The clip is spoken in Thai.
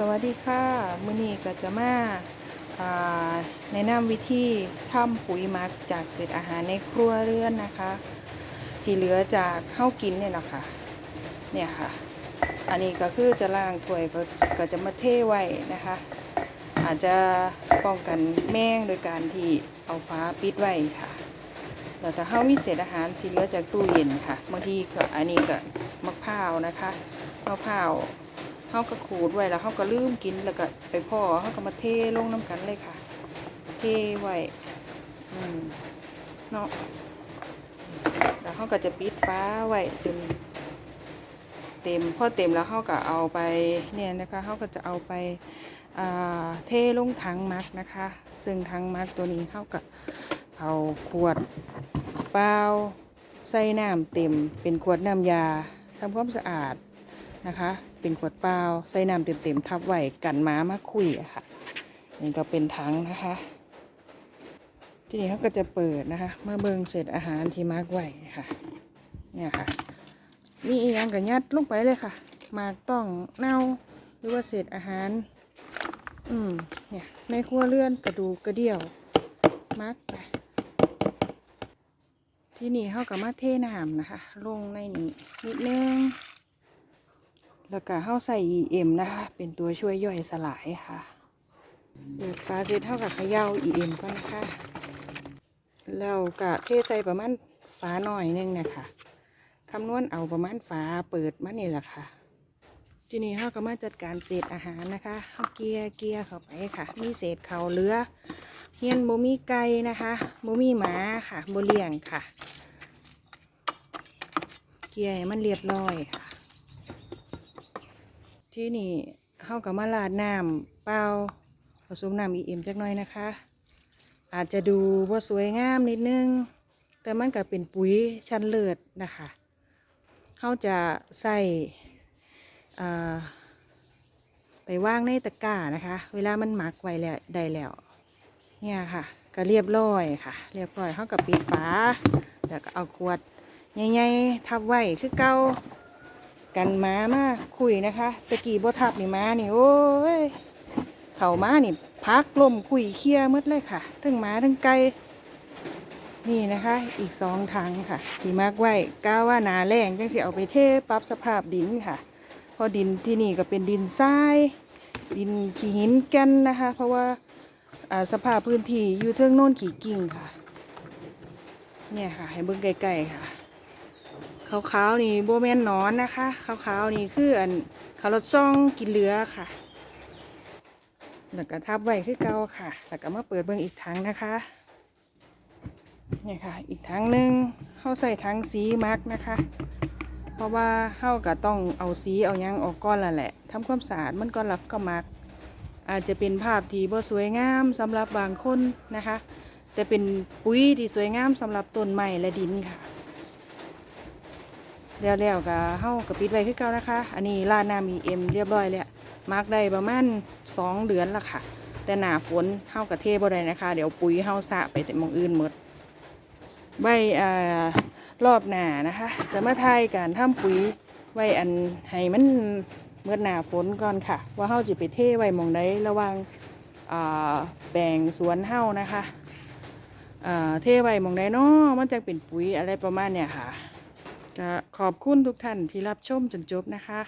สวัสดีค่ะมือนี้ก็จะมาอ่าแนะนำวิธีทำปุ๋ยมักจากเศษอาหารในครัวเรือนนะคะ ที่เหลือจากข้าวกินเนี่ยแหละคะเนี่ยค่ะ อันนี้ก็คือจะล้างถ้วยก็ก็จะมาเทไว้นะคะ อาจจะป้องกันแมงโดยการที่เอาฟ้าปิดไว้ค่ะแล้วถ้าเฮามีเศษอาหารที่เหลือจากตู้เย็นค่ะบางทีก็อันนี้ก็มะพร้าวนะคะมะพร้าว เฮาก็ขูดไว้แล้วเฮาก็ลืมกินแล้วก็ไปพ่อเฮาก็มาเทลงน้ำกันเลยค่ะ เทไว้เนาะแล้วเฮาก็จะปิดฟ้าไว้จนเต็มพอเต็มแล้วเฮาก็เอาไปเนี่ยนะคะเฮาก็จะเอาไปเทลงถังมักนะคะ ซึ่งถังมักตัวนี้เฮาก็เอาขวดเปล่าใส่น้ำเต็มเป็นขวดน้ำยาทำความสะอาดนะคะ เป็นขวดเปล่าใส่น้ำเต็มๆทับไว้กันหม้ามาคุยอะค่ะนี่ก็เป็นถังนะคะ ทีนี้เขาก็จะเปิดนะคะเมื่อเบิงเศษอาหารที่มาร์กไว้ค่ะ เนี่ยค่ะนี่อีกอย่างกับยัดลงไปเลยค่ะมากต้องเน่าหรือว่าเศษอาหาร อืมเนี่ยในครัวเรือนกระดูกกระเดี่ยวมากไปที่นี่เขากับมาเทน้ำนะคะ ลงในนี้นิดนึง แล้วก็เขาใส่ EM นะคะ เป็นตัวช่วยย่อยสลายค่ะเปิดฝาเสร็จเท่ากับเขย่า EM ก่อนนะคะแล้วก็เทใส่ประมาณฝาหน่อยนึงนะคะคำนวณเอาประมาณฝาเปิดมานี่แหละค่ะ ทีนี้เขาก็มาจัดการเศษอาหารนะคะเขาเกียร์เกียร์เข้าไปค่ะ มีเศษเขาเหลือเฮียนโมมีไก่นะคะโมมีหมาค่ะโมเลี้ยงค่ะ เกียร์ให้มันเรียบร้อยค่ะ ที่นี่เข้าก็มาลาดน้ำเปล่าผสมน้ำอีเอ็มจักหน่อยนะคะ อาจจะดูว่าสวยงามนิดนึง แต่มันก็เป็นปุ๋ยชั้นเลิศนะคะเขาจะใส่ไปว่างในตะกร้านะคะ เวลามันหมักไว้แล้วได้แล้วเนี่ยค่ะ ก็เรียบร้อยค่ะ เรียบร้อยเขากับปิดฝาแล้วก็เอาขวดใหญ่ๆทับไว้คือเก่า กันหมามาคุยนะคะตะกี้บ่ทับนี่หมานี่โอ้ยเข่ามานี่พักลมคุยเคลียร์หมดเลยค่ะทั้งหมาทั้งไก่นี่นะคะ อีกสองถังค่ะที่มากไว้ก้าว่านาแรงจังสิเอาไปเทปรับสภาพดินค่ะพอดินที่นี่ก็เป็นดินทราย ดินขี้หินแกันนะคะ เพราะว่าอ่าสภาพพื้นที่อยู่เทิงโน่นขี่กิ่งค่ะ เนี่ยค่ะ ให้เบิ่งไกลๆค่ะ ขาวๆนี่โบแมนนอนนะคะขาวๆนี่คืออันขาวรสซ่องกินเหลือค่ะแล้วก็ทับไว้คือเก่าค่ะ แล้วก็มาเปิดเบิ่งอีกถังนะคะนี่ค่ะ อีกถังหนึ่งเข้าใส่ถังสีมักนะคะ เพราะว่าเข้าก็ต้องเอาสีเอายังออกก้อนละแหละทำความสะอาดมันก่อนแล้วก็มักอาจจะเป็นภาพที่บ่สวยงามสำหรับบางคนนะคะ แต่เป็นปุ๋ยที่สวยงามสำหรับต้นไม้และดินค่ะ แล้วแล้วก็เฮาก็ปิดไว้คือเก่านะคะ อันนี้ลาดน้ำมีเอ็มเรียบร้อยแล้วมาร์กได้ประมาณสองเดือนละค่ะ แต่หนาฝนเฮากระเทบ่ได้นะคะ เดี๋ยวปุ๋ยเฮาสะไปแต่มองอื่นหมดใบอ่ารอบหน้านะคะ จะมาทายการทำปุ๋ยไว้อันให้มันเมื่อหนาฝนก่อนค่ะ ว่าเฮาจะไปเทไว้มองใดระว่างอ่าแปลงสวนเฮานะคะเทไว้มองใดเนาะมันจะเป็นปุ๋ยอะไรประมาณเนี่ยค่ะ ก็ขอบคุณทุกท่านที่รับชมจนจบนะคะ